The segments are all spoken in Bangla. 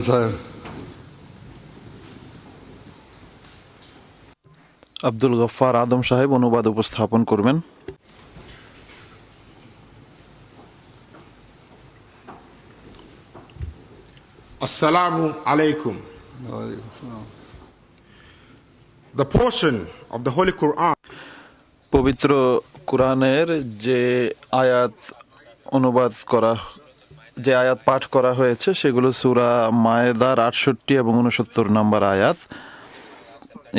সাহেব আব্দুল গফফার আদম সাহেব অনুবাদ উপস্থাপন করবেন Assalamu alaikum. আসসালাম। The portion of the Holy Quran পবিত্র কোরআনের যে আয়াত অনুবাদ করা যে আয়াত পাঠ করা হয়েছে, সেগুলো সুরা মায়েদার আটষট্টি এবং উনসত্তর নম্বর আয়াত।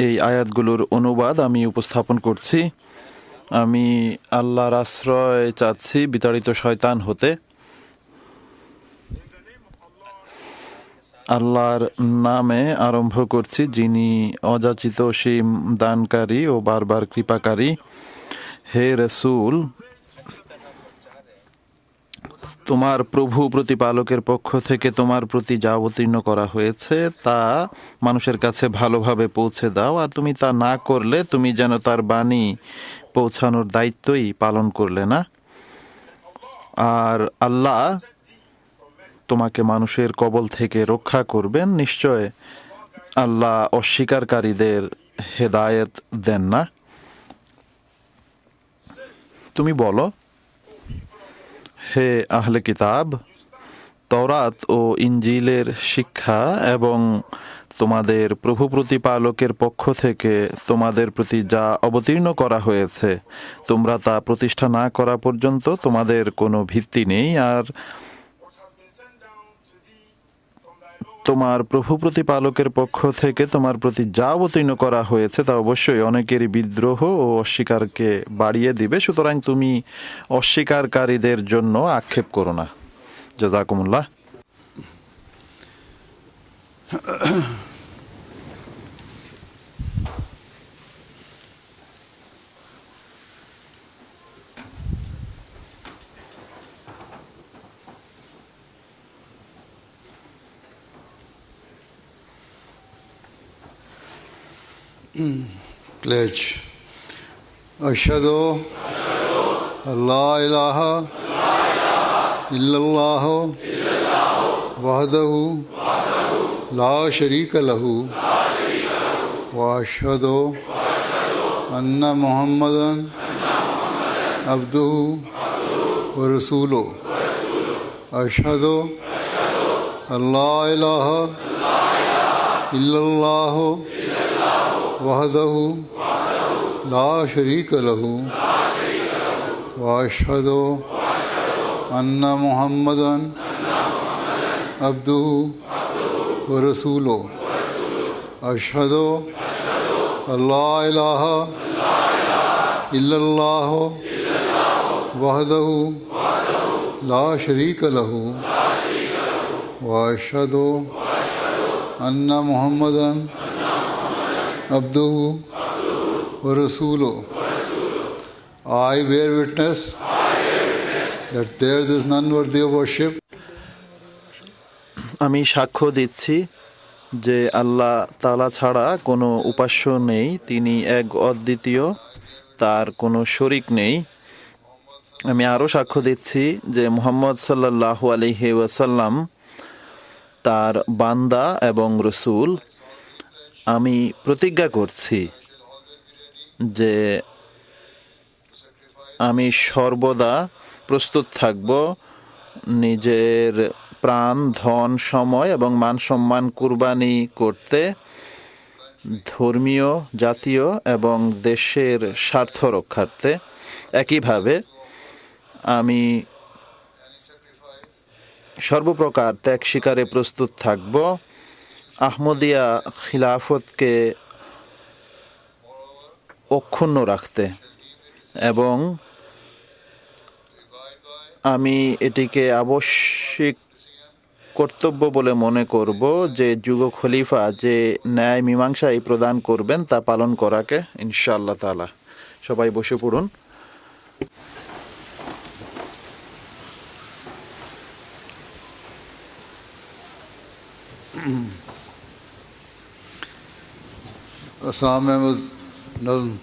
এই আয়াতগুলোর অনুবাদ আমি উপস্থাপন করছি। আমি আল্লাহর আশ্রয় চাচ্ছি বিতাড়িত শয়তান হতে। আল্লাহর নামে আরম্ভ করছি, যিনি অযাচিত, সীম দানকারী ও বারবার কৃপাকারী। হে রসুল তোমার প্রভু প্রতিপালকের পক্ষ থেকে তোমার প্রতি যা অবতীর্ণ করা হয়েছে, তা মানুষের কাছে ভালোভাবে পৌঁছে দাও। আর তুমি তা না করলে, তুমি যেন তার বাণী পৌঁছানোর দায়িত্বই পালন করলে না। আর আল্লাহ তোমাকে মানুষের কবল থেকে রক্ষা করবেন। নিশ্চয় আল্লাহ অস্বীকারীদের হেদায়েত দেন না। তুমি বলো হে আহলে কিতাব তরাত ও ইঞ্জিলের শিক্ষা এবং তোমাদের প্রভু প্রতিপালকের পক্ষ থেকে তোমাদের প্রতি যা অবতীর্ণ করা হয়েছে, তোমরা তা প্রতিষ্ঠা না করা পর্যন্ত তোমাদের কোনো ভিত্তি নেই। আর তোমার প্রভু প্রতিপালকের পক্ষ থেকে তোমার প্রতি যা অবতীর্ণ করা হয়েছে তা অবশ্যই অনেকেরই বিদ্রোহ ও অস্বীকারকে বাড়িয়ে দিবে। সুতরাং তুমি অস্বীকারীদের জন্য আক্ষেপ করো না। জাজাকুমুল্লাহ پلیج اشدو اللہ الہ الا اللہ وحدہ لا شریک لہو واشد ان محمد ابدو و رسول اشد اللہ الہ الا اللہ وحدہ لا شریک لہو واشد ان محمدن عبدہ و رسول اللہ الہ الا اللہ وحدہ لا شریک لہو واشد ان محمدن Abduhu wa Rasuluh. I bear witness that there is none worthy of worship. আমি সাক্ষ্য দিচ্ছি যে আল্লাহ তালা ছাড়া কোনো উপাস্য নেই, তিনি এক অদ্বিতীয়, তার কোনো শরিক নেই আমি আরও সাক্ষ্য দিচ্ছি যে মোহাম্মদ সাল্লাহ আলহি ওয়াসাল্লাম তার বান্দা এবং রসুল আমি প্রতিজ্ঞা করছি যে আমি সর্বদা প্রস্তুত থাকব নিজের প্রাণ, ধন, সময় এবং মান সম্মান কুরবানি করতে ধর্মীয়, জাতীয় এবং দেশের স্বার্থ রক্ষার্থে। একইভাবে আমি সর্বপ্রকার ত্যাগ স্বীকারে প্রস্তুত থাকব। আহমদিয়া খিলাফতকে অক্ষুণ্ণ রাখতে এবং আমি এটিকে আবশ্যিক কর্তব্য বলে মনে করব যে যুগ খলিফা যে ন্যায় মীমাংসাই প্রদান করবেন তা পালন করাকে ইনশাআল্লাহ তালা সবাই বসে পড়ুন। اسام احمد نظم.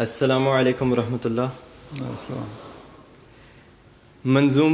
السلام عليكم ورحمة الله. السلام. منظوم